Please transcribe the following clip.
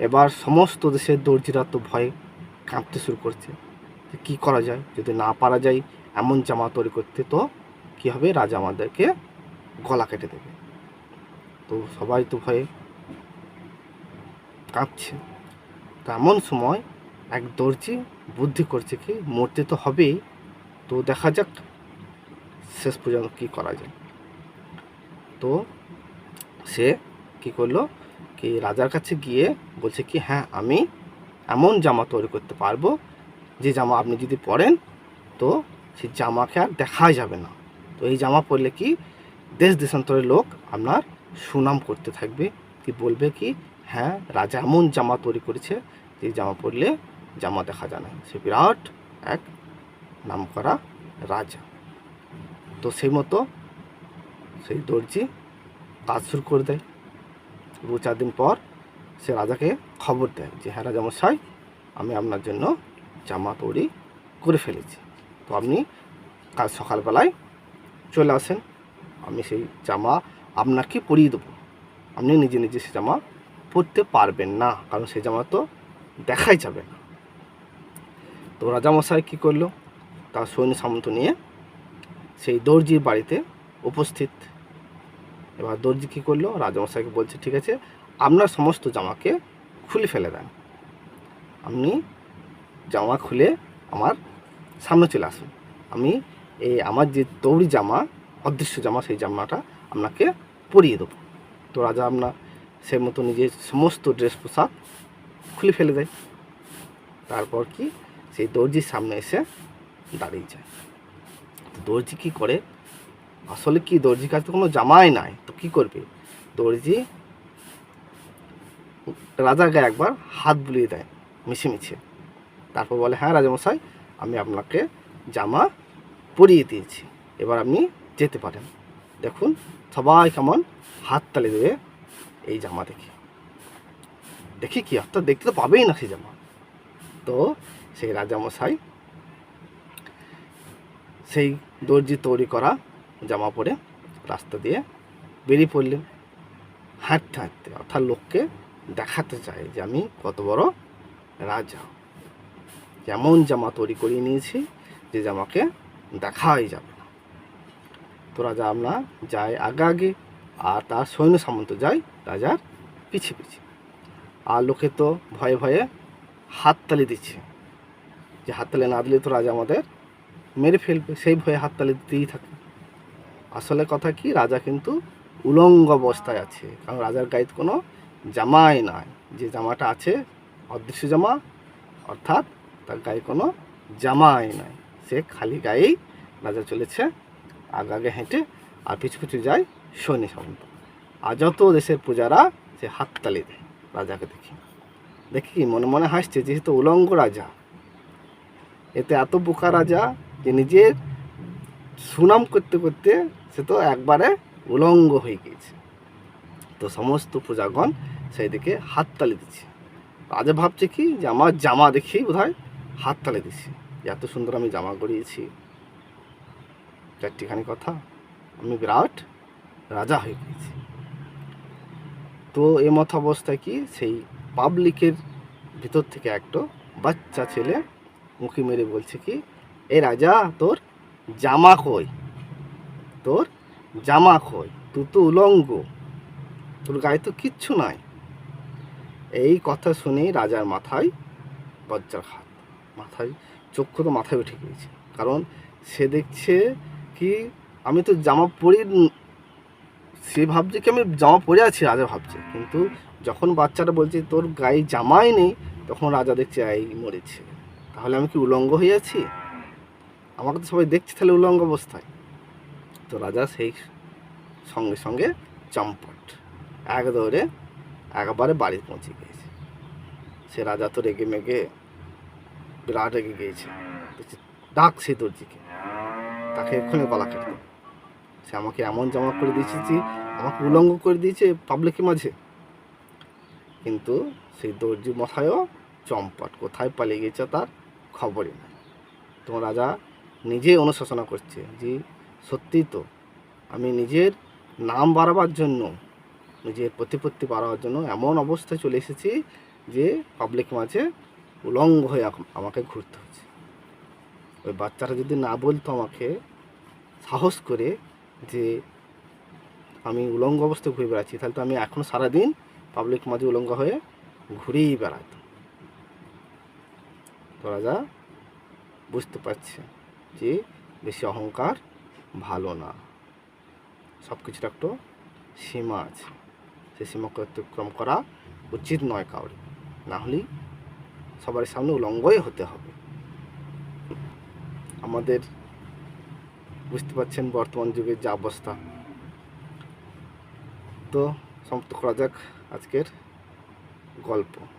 এবার সমস্ত দেশের দর্জিরা তো ভয়ে কাঁপতে শুরু করছে কী করা যায়? যদি না পারা যায়, এমন জামা তৈরি করতে তো কী হবে? রাজা আমাদেরকে গলা কেটে দেবে। তো সবাই তো ভয়ে কাঁপছে। তো এমন সময় এক দর্জি বুদ্ধি করছে কি, মরতে তো হবেই। তো দেখা যাক শেষ পর্যন্ত কী করা যায়। তো সে কি করল? কি রাজার কাছে গিয়ে বলছে কি হ্যাঁ আমি এমন জামা তৈরি করতে পারব, যে জামা আপনি যদি পরেন, তো সেই জামাকে আর দেখাই যাবে না। তো এই জামা পরলে কি দেশ দেশান্তরের লোক আপনার সুনাম করতে থাকবে, কি বলবে কি হ্যাঁ রাজা এমন জামা তৈরি করেছে, যে জামা পরলে জামা দেখা যায় না। সে বিরাট এক নামকরা রাজা। তো সেই মতো সেই দর্জি কাজ শুরু করে দেয়। দু চার দিন পর সে রাজাকে খবর দেয় যে হ্যাঁ রাজামশাই, আমি আপনার জন্য জামা তৈরি করে ফেলেছি। তো আপনি কাল সকালবেলায় চলে আসেন। আমি সেই জামা আপনাকে পরিয়ে দেবো। আপনি নিজে নিজে সে জামা পরতে পারবেন না, কারণ সেই জামা তো দেখাই যাবে না। তো রাজামশাই কী করল? তার সৈন্য সামন্ত নিয়ে সেই দর্জির বাড়িতে উপস্থিত এবার দর্জি কী করল? রাজামশাইকে বলছে, ঠিক আছে আপনার সমস্ত জামাকে খুলে ফেলে দেন। আপনি জামা খুলে আমার সামনে চলে আসুন। আমি এই আমার যে দৌড়ি জামা, অদৃশ্য জামা, সেই জামাটা আপনাকে পরিয়ে দেবো। তো রাজা আপনার সে মতো নিজের সমস্ত ড্রেস পোশাক খুলে ফেলে দেয়। তারপর কি? সেই দর্জির সামনে এসে দাঁড়িয়ে যায়। দর্জি কী করে? আসলে কি, দর্জির কাছে কোনো জামাই নাই, তো কি করবে? দর্জি গায়ে একবার হাত বুলিয়ে দেয় মিশে মিছে। তারপর বলে হ্যাঁ রাজামশাই, আমি আপনাকে জামা পরিয়ে দিয়েছি, এবার আপনি যেতে পারেন। দেখুন, সবাই কেমন হাত তালি দেবে এই জামা দেখে। দেখি কি অর্থাৎ দেখতে তো পাবেই না সেই জামা। তো সেই রাজামশাই, সেই দর্জি তৈরি করা জামা পরে রাস্তা দিয়ে বেরিয়ে পড়লেন। হাঁটতে হাঁটতে অর্থাৎ লোককে দেখাতে চায় যে আমি কত বড় রাজা। এমন জামা তৈরি করিয়ে নিয়েছি যে জামাকে দেখাই যাবে না। তো রাজা আমরা যায় আগে আগে, আর তার সৈন্য সামন্ত যায় রাজার পিছে পিছে। আর লোকে তো ভয়ে ভয়ে হাততালি দিচ্ছে। যে হাততালি না দিলে তো রাজা আমাদের মেরে ফেলবে। সেই ভয়ে হাততালি দিতেই থাকে। আসলে কথা কি, রাজা কিন্তু উলঙ্গ অবস্থায় আছে। কারণ রাজার গায়ে কোনো জামাই নাই। যে জামাটা আছে, অদৃশ্য জামা, অর্থাৎ তার গায়ে কোনো জামাই নাই। সে খালি গায়েই রাজা চলেছে, আগে আগে হেঁটে আর পিছু পিছু যায় সৈন্য সামন্ত। আর যত দেশের পূজারা সে হাততালি দেয় রাজাকে দেখি। দেখি কি, মনে মনে হাসছে, যেহেতু উলঙ্গ রাজা, এতে এত বোকা রাজা যে নিজের সুনাম করতে করতে সে তো একবারে উলঙ্গ হয়ে গিয়েছে। তো সমস্ত পূজাগণ সেই দিকে হাততালি দিচ্ছে। রাজা ভাবছে কি যে আমার জামা দেখেই বোধ হয় হাততালি দিচ্ছে। এত সুন্দর আমি জামা গড়িয়েছি। চারটিখানি কথা। আমি বিরাট রাজা হয়ে গিয়েছি। তো এমত অবস্থায় কি সেই পাবলিকের ভিতর থেকে একটা বাচ্চা ছেলে মুখে মেরে বলছে কি, এ রাজা, তোর জামা কই? তোর জামা কই তুই তো উলঙ্গ। তোর গায়ে তো কিচ্ছু নাই। এই কথা শুনেই রাজার মাথায় বজ্জার হাত, মাথায় চক্ষু তো মাথায় উঠে গিয়েছে। কারণ সে দেখছে কি আমি তো জামা পরি সে ভাবছে কি আমি জামা পরে আছি, রাজা ভাবছে। কিন্তু যখন বাচ্চাটা বলছে, তোর গায়ে জামাই নেই, তখন রাজা দেখছে এই মরেছে। তাহলে আমি কি উলঙ্গ হয়ে আছি? আমাকে তো সবাই দেখছে তাহলে উলঙ্গ অবস্থায়। তো রাজা সেই সঙ্গে সঙ্গে চম্পট, এক দৌড়ে একবারে বাড়ি পৌঁছে গিয়েছে। সে রাজা তো রেগে মেগে বিরাট রেগে গিয়েছে। ডাক সে দর্জিকে, তাকে এক্ষুনি গলা কেটে সে আমাকে এমন জামা করে দিয়েছে যে আমাকে উলঙ্গ করে দিয়েছে পাবলিকের মাঝে। কিন্তু সেই দর্জি মাথায়ও চম্পট, কোথায় পালিয়ে গেছে তার খবরই নেই। তো রাজা নিজেই অনুশাসনা করছে যে সত্যি তো, আমি নিজের নাম বাড়াবার জন্য, নিজের প্রতিপত্তি বাড়াবার জন্য এমন অবস্থায় চলে এসেছি যে পাবলিক মাঝে উলঙ্গ হয়ে আম- আমাকে ঘুরতে হচ্ছে। ওই বাচ্চাটা যদি না বলতো আমাকে, সাহস করে যে আমি উলঙ্গ অবস্থায় ঘুরে বেড়াচ্ছি, তাহলে তো আমি এখন সারাদিন পাবলিক মাঝে উলঙ্গ হয়ে ঘুরেই বেড়াতাম। তো রাজা বুঝতে পারছে যে বেশি অহংকার ভালো না। সব কিছুর একটা সীমা আছে। সে সীমাকে অতিক্রম করা উচিত নয় কাউরি। না হলেই সবার সামনে উলঙ্গই হতে হবে। আমাদের বুঝতে পারছেন বর্তমান যুগের যা অবস্থা। তো সমাপ্ত করা যাক আজকের গল্প।